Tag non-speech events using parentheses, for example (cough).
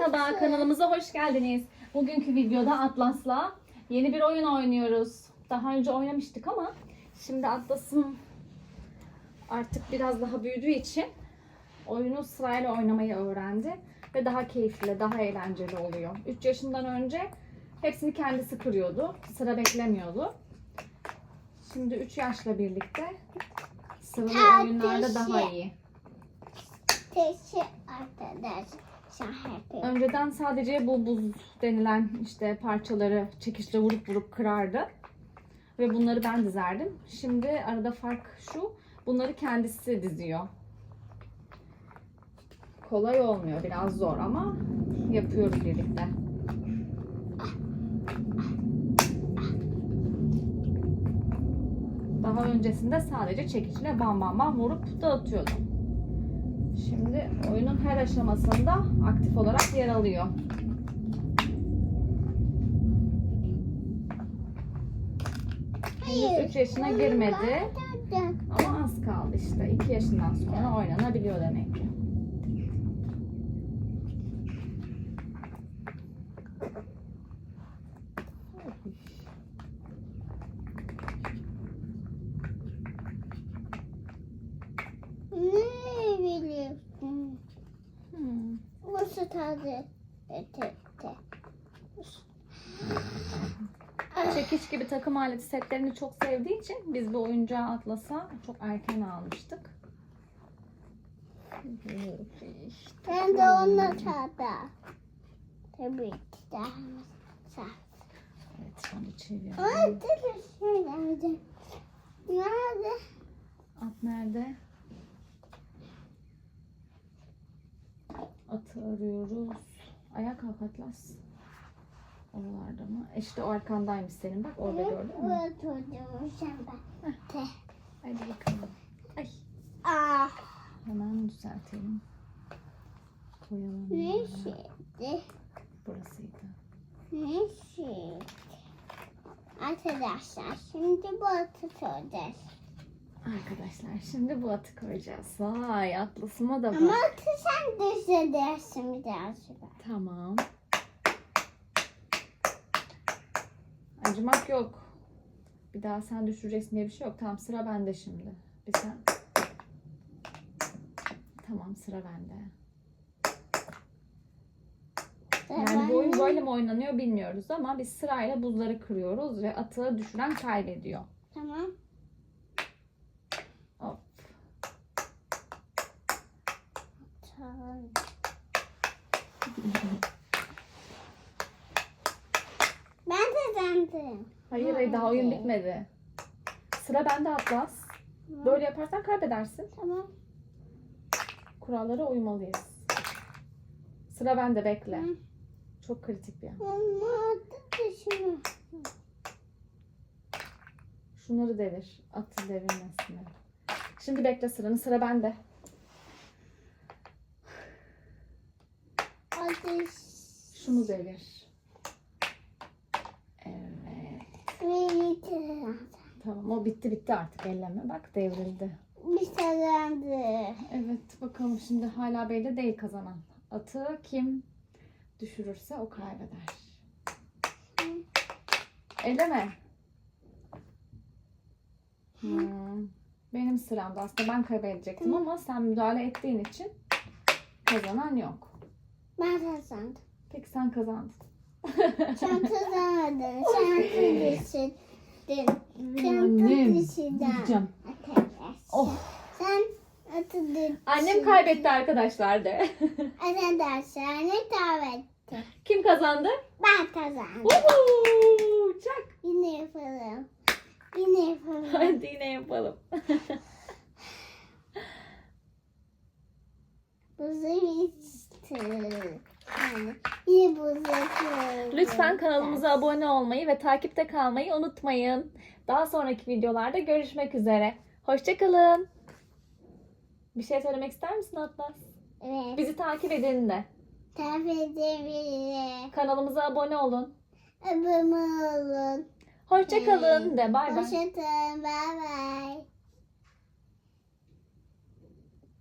Merhaba kanalımıza hoş geldiniz. Bugünkü videoda Atlas'la yeni bir oyun oynuyoruz. Daha önce oynamıştık ama şimdi Atlas'ın artık biraz daha büyüdüğü için oyunu sırayla oynamayı öğrendi ve daha keyifli, daha eğlenceli oluyor. 3 yaşından önce hepsini kendisi kırıyordu. Sıra beklemiyordu. Şimdi 3 yaşla birlikte sıralı oyunlarda daha iyi. Teşekkür arkadaşlar. Önceden sadece bu buz denilen işte parçaları çekişle vurup vurup kırardı. Ve bunları ben dizerdim. Şimdi arada fark şu. Bunları kendisi diziyor. Kolay olmuyor. Biraz zor ama yapıyoruz birlikte. Daha öncesinde sadece çekiçle bam bam bam vurup dağıtıyordum. Şimdi oyunun her aşamasında aktif olarak yer alıyor. Henüz 3 yaşına girmedi ama az kaldı işte. 2 yaşından sonra oynanabiliyor demek ki. Ne biliyorsun? Hmm. Ete. Çekiç gibi takım aleti setlerini çok sevdiği için biz bu oyuncağı Atlas'a çok erken almıştık. Ben de onunla tadı. Tabii ki de. Evet şimdi çeviriyorum. Şöyle. Nerede? At nerede? Atı arıyoruz. Ayağa kalk Atlas. Oralarda mı? E İşte o arkandaymış senin bak orada gördün mü? Burada oturdum sen ben. Te. Hadi bakalım. Ay Ah. hemen düzeltelim. Koyalım. Ne şeydi? Burasıydı. Ne şeydi? Arkadaşlar şimdi bu atı soracağız. Arkadaşlar şimdi bu atı koyacağız. Vay atlasıma da Ama bak. atı sen düşürürsün birazcık. Tamam. Acımak yok. Bir daha sen düşüreceksin diye bir şey yok. Tamam sıra bende şimdi. Bir sen. Tamam sıra bende. Yani bu oyun böyle mi oynanıyor bilmiyoruz ama biz sırayla buzları kırıyoruz ve atı düşüren kaybediyor. Tamam. Tamam. Ben kazandım. Hayır hayır daha oyun bitmedi. Sıra bende Atlas. Böyle yaparsan kaybedersin. Tamam. Kurallara uymalıyız. Sıra bende bekle. Hı. Çok kritik bir an. Şunları devir. Atı devirmesine. Şimdi bekle sıranı. Sıra bende. Atı Şunu devir. Evet. Tamam o bitti bitti artık elleme. Bak devrildi. Bir kazandı. Evet bakalım şimdi hala belli değil kazanan. Atı kim düşürürse o kaybeder. Elleme. Hmm. Benim sıramda aslında ben kaybedecektim ama sen müdahale ettiğin için kazanan yok. Ben kazandım. Peki sen kazandın. Sen (laughs) kazanmadın. Sen. Sen Annem. Gideceğim. Oh. Sen atı. Annem kaybetti arkadaşlar de. (laughs) Arkadaşlar ne kaybetti? Kim kazandı? Ben kazandım. Woohoo! Çak. Yine yapalım. Yine yapalım. Hadi yine yapalım. (laughs) Buzu içti. Yani yine buz yapıyoruz. Lütfen kanalımıza abone olmayı ve takipte kalmayı unutmayın. Daha sonraki videolarda görüşmek üzere. Hoşçakalın. Bir şey söylemek ister misin Atlas? Evet. Bizi takip edin de. Tabii edebilir. Kanalımıza abone olun. Abone olun. Hoşçakalın de. Bay bay. Hoşçakalın. Bye bye.